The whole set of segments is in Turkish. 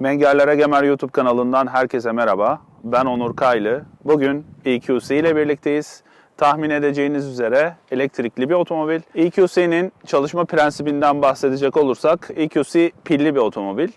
Mengerlere Gemer YouTube kanalından herkese merhaba. Ben Onur Kaylı. Bugün EQC ile birlikteyiz. Tahmin edeceğiniz üzere elektrikli bir otomobil. EQC'nin çalışma prensibinden bahsedecek olursak EQC pilli bir otomobil.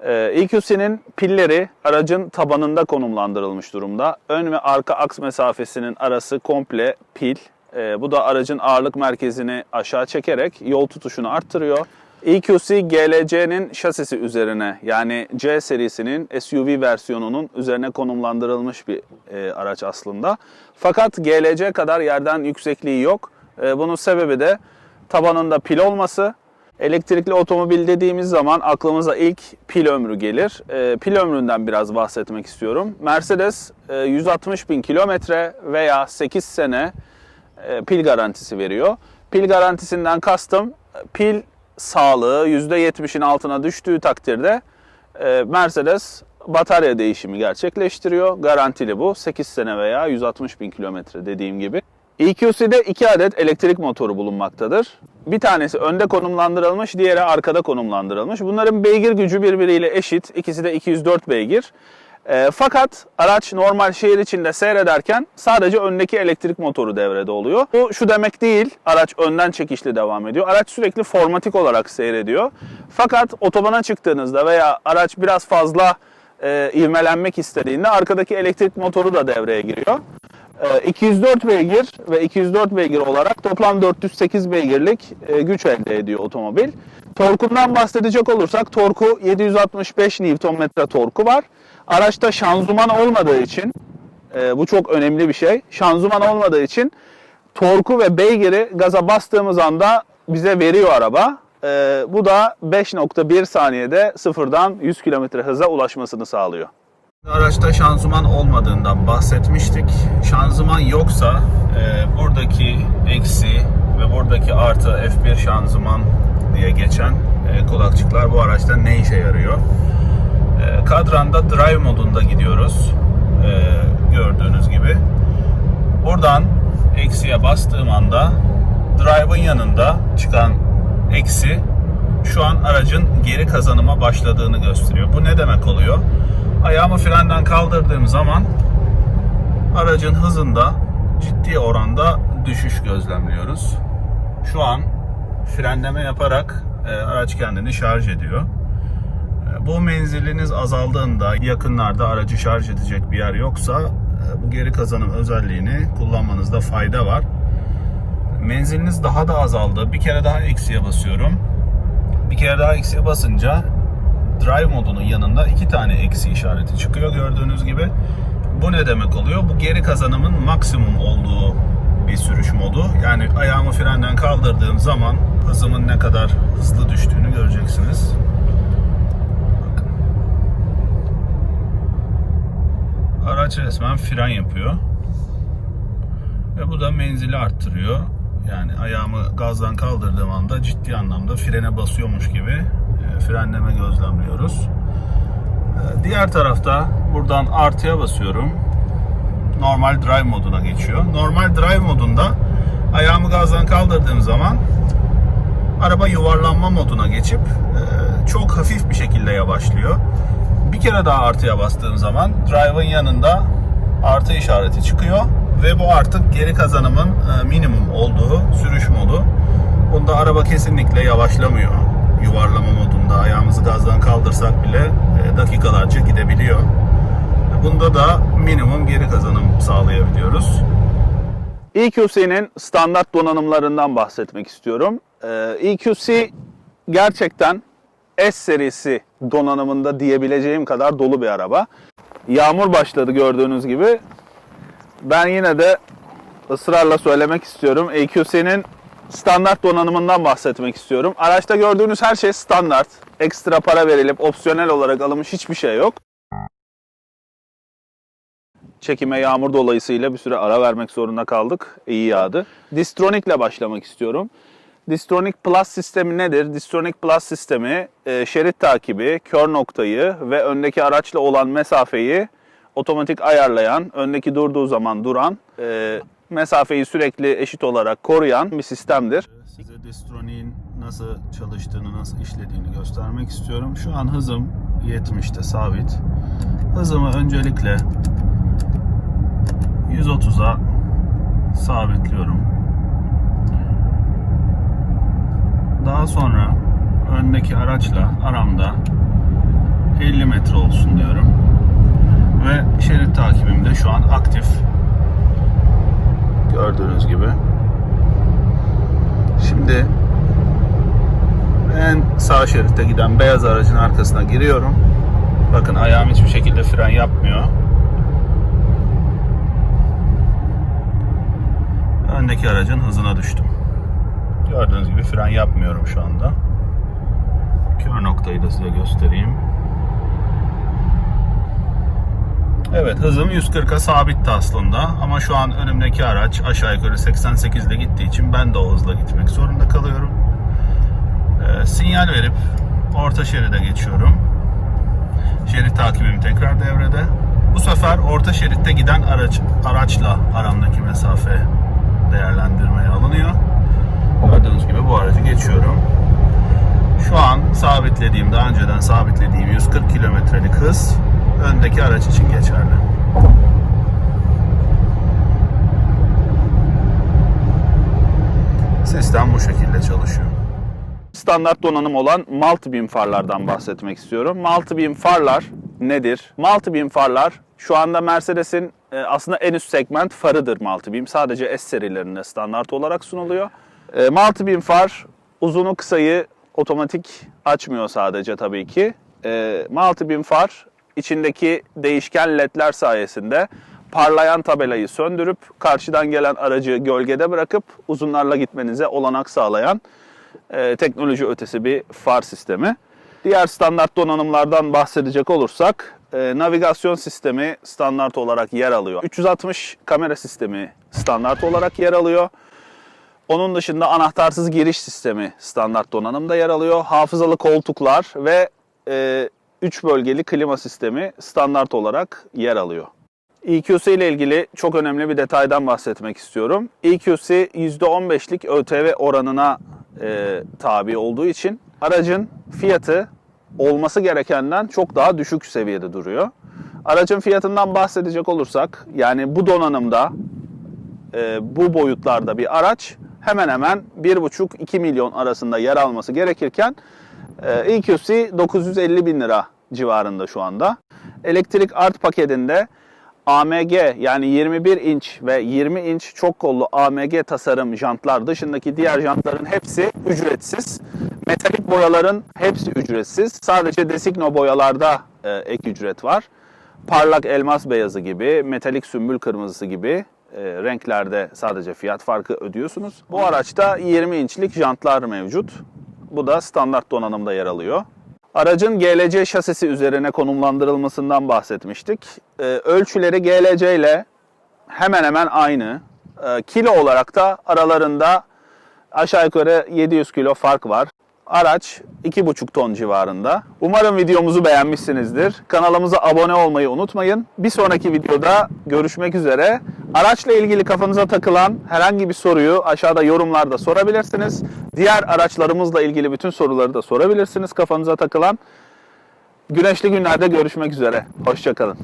Ee, EQC'nin pilleri aracın tabanında konumlandırılmış durumda. Ön ve arka aks mesafesinin arası komple pil. Ee, bu da aracın ağırlık merkezini aşağı çekerek yol tutuşunu arttırıyor. EQC GLC'nin şasisi üzerine yani C serisinin SUV versiyonunun üzerine konumlandırılmış bir e, araç aslında. Fakat GLC kadar yerden yüksekliği yok. E, bunun sebebi de tabanında pil olması. Elektrikli otomobil dediğimiz zaman aklımıza ilk pil ömrü gelir. E, pil ömründen biraz bahsetmek istiyorum. Mercedes e, 160 bin kilometre veya 8 sene e, pil garantisi veriyor. Pil garantisinden kastım pil sağlığı %70'in altına düştüğü takdirde e, Mercedes batarya değişimi gerçekleştiriyor. Garantili bu. 8 sene veya 160 bin kilometre dediğim gibi. EQC'de iki adet elektrik motoru bulunmaktadır. Bir tanesi önde konumlandırılmış, diğeri arkada konumlandırılmış. Bunların beygir gücü birbiriyle eşit. İkisi de 204 beygir. E, fakat araç normal şehir içinde seyrederken sadece öndeki elektrik motoru devrede oluyor. Bu şu demek değil, araç önden çekişli devam ediyor. Araç sürekli formatik olarak seyrediyor. Fakat otobana çıktığınızda veya araç biraz fazla e, ivmelenmek istediğinde arkadaki elektrik motoru da devreye giriyor. E, 204 beygir ve 204 beygir olarak toplam 408 beygirlik e, güç elde ediyor otomobil. Torkundan bahsedecek olursak torku 765 Nm torku var. Araçta şanzıman olmadığı için e, bu çok önemli bir şey. Şanzıman olmadığı için torku ve beygiri gaza bastığımız anda bize veriyor araba. E, bu da 5.1 saniyede sıfırdan 100 km hıza ulaşmasını sağlıyor. Araçta şanzıman olmadığından bahsetmiştik. Şanzıman yoksa e, buradaki eksi ve buradaki artı F1 şanzıman diye geçen e, kulakçıklar bu araçta ne işe yarıyor? Kadranda drive modunda gidiyoruz. E, gördüğünüz gibi. Buradan eksiye bastığım anda drive'ın yanında çıkan eksi şu an aracın geri kazanıma başladığını gösteriyor. Bu ne demek oluyor? Ayağımı frenden kaldırdığım zaman aracın hızında ciddi oranda düşüş gözlemliyoruz. Şu an frenleme yaparak e, araç kendini şarj ediyor. Bu menziliniz azaldığında yakınlarda aracı şarj edecek bir yer yoksa e, bu geri kazanım özelliğini kullanmanızda fayda var. Menziliniz daha da azaldı. Bir kere daha eksiye basıyorum. Bir kere daha eksiye basınca drive modunun yanında iki tane eksi işareti çıkıyor gördüğünüz gibi. Bu ne demek oluyor? Bu geri kazanımın maksimum olduğu bir sürüş modu. Yani ayağımı frenden kaldırdığım zaman hızımın ne kadar hızlı düştüğünü göreceksiniz. Araç resmen fren yapıyor. Ve bu da menzili arttırıyor. Yani ayağımı gazdan kaldırdığım anda ciddi anlamda frene basıyormuş gibi e, frenleme gözlemliyoruz. E, Diğer tarafta buradan artıya basıyorum. Normal drive moduna geçiyor. Normal drive modunda ayağımı gazdan kaldırdığım zaman araba yuvarlanma moduna geçip e, çok hafif bir şekilde yavaşlıyor. Kere daha artıya bastığım zaman drive'ın yanında artı işareti çıkıyor ve bu artık geri kazanımın e, minimum olduğu sürüş modu. Bunda araba kesinlikle yavaşlamıyor. Yuvarlama modunda ayağımızı gazdan kaldırsak bile e, dakikalarca gidebiliyor. Bunda da minimum geri kazanım sağlayabiliyoruz. EQC'nin standart donanımlarından bahsetmek istiyorum. EQC gerçekten S serisi donanımında diyebileceğim kadar dolu bir araba. Yağmur başladı gördüğünüz gibi. Ben yine de ısrarla söylemek istiyorum. EQC'nin standart donanımından bahsetmek istiyorum. Araçta gördüğünüz her şey standart. Ekstra para verilip opsiyonel olarak alınmış hiçbir şey yok. Çekime yağmur dolayısıyla bir süre ara vermek zorunda kaldık. İyi yağdı. Distronic ile başlamak istiyorum. Distronic Plus sistemi nedir? Distronic Plus sistemi e, şerit takibi, kör noktayı ve öndeki araçla olan mesafeyi otomatik ayarlayan, öndeki durduğu zaman duran, e, mesafeyi sürekli eşit olarak koruyan bir sistemdir. Size Distronic'in nasıl çalıştığını, nasıl işlediğini göstermek istiyorum. Şu an hızım 70'te sabit. Hızımı öncelikle 130'a sabitliyorum. Daha sonra öndeki araçla aramda 50 metre olsun diyorum. Ve şerit takibim de şu an aktif. Gördüğünüz gibi. Şimdi en sağ şeritte giden beyaz aracın arkasına giriyorum. Bakın ayağım hiçbir şekilde fren yapmıyor. Öndeki aracın hızına düştüm. Gördüğünüz gibi fren yapmıyorum şu anda. Kör noktayı da size göstereyim. Evet hızım 140'a sabitti aslında ama şu an önümdeki araç aşağı yukarı 88 ile gittiği için ben de o hızla gitmek zorunda kalıyorum. Ee, sinyal verip orta şeride geçiyorum. Şerit takibim tekrar devrede. Bu sefer orta şeritte giden araç araçla aramdaki mesafe değerlendirmeye alınıyor. Gördüğünüz gibi bu aracı geçiyorum. Şu an sabitlediğim, daha önceden sabitlediğim 140 kilometrelik hız öndeki araç için geçerli. Sistem bu şekilde çalışıyor. Standart donanım olan multi-beam farlardan bahsetmek istiyorum. Multi-beam farlar nedir? Multi-beam farlar şu anda Mercedes'in e, aslında en üst segment farıdır multi-beam. Sadece S serilerinde standart olarak sunuluyor. E, Multi-beam far uzunu kısayı otomatik açmıyor sadece tabii ki. E, Multi-beam far içindeki değişken ledler sayesinde parlayan tabelayı söndürüp karşıdan gelen aracı gölgede bırakıp uzunlarla gitmenize olanak sağlayan e, teknoloji ötesi bir far sistemi. Diğer standart donanımlardan bahsedecek olursak e, navigasyon sistemi standart olarak yer alıyor. 360 kamera sistemi standart olarak yer alıyor. Onun dışında anahtarsız giriş sistemi standart donanımda yer alıyor. Hafızalı koltuklar ve 3 bölgeli klima sistemi standart olarak yer alıyor. EQC ile ilgili çok önemli bir detaydan bahsetmek istiyorum. EQC %15'lik ÖTV oranına e, tabi olduğu için aracın fiyatı olması gerekenden çok daha düşük seviyede duruyor. Aracın fiyatından bahsedecek olursak yani bu donanımda e, bu boyutlarda bir araç hemen hemen 1,5-2 milyon arasında yer alması gerekirken e, EQC 950 bin lira civarında şu anda. Elektrik art paketinde AMG yani 21 inç ve 20 inç çok kollu AMG tasarım jantlar dışındaki diğer jantların hepsi ücretsiz. Metalik boyaların hepsi ücretsiz. Sadece Designo boyalarda e, ek ücret var. Parlak elmas beyazı gibi, metalik sümbül kırmızısı gibi e, renklerde sadece fiyat farkı ödüyorsunuz. Bu araçta 20 inçlik jantlar mevcut. Bu da standart donanımda yer alıyor. Aracın GLC şasisi üzerine konumlandırılmasından bahsetmiştik. Ee, ölçüleri GLC ile hemen hemen aynı. Ee, kilo olarak da aralarında aşağı yukarı 700 kilo fark var. Araç 2,5 ton civarında. Umarım videomuzu beğenmişsinizdir. Kanalımıza abone olmayı unutmayın. Bir sonraki videoda görüşmek üzere. Araçla ilgili kafanıza takılan herhangi bir soruyu aşağıda yorumlarda sorabilirsiniz. Diğer araçlarımızla ilgili bütün soruları da sorabilirsiniz kafanıza takılan. Güneşli günlerde görüşmek üzere. Hoşçakalın.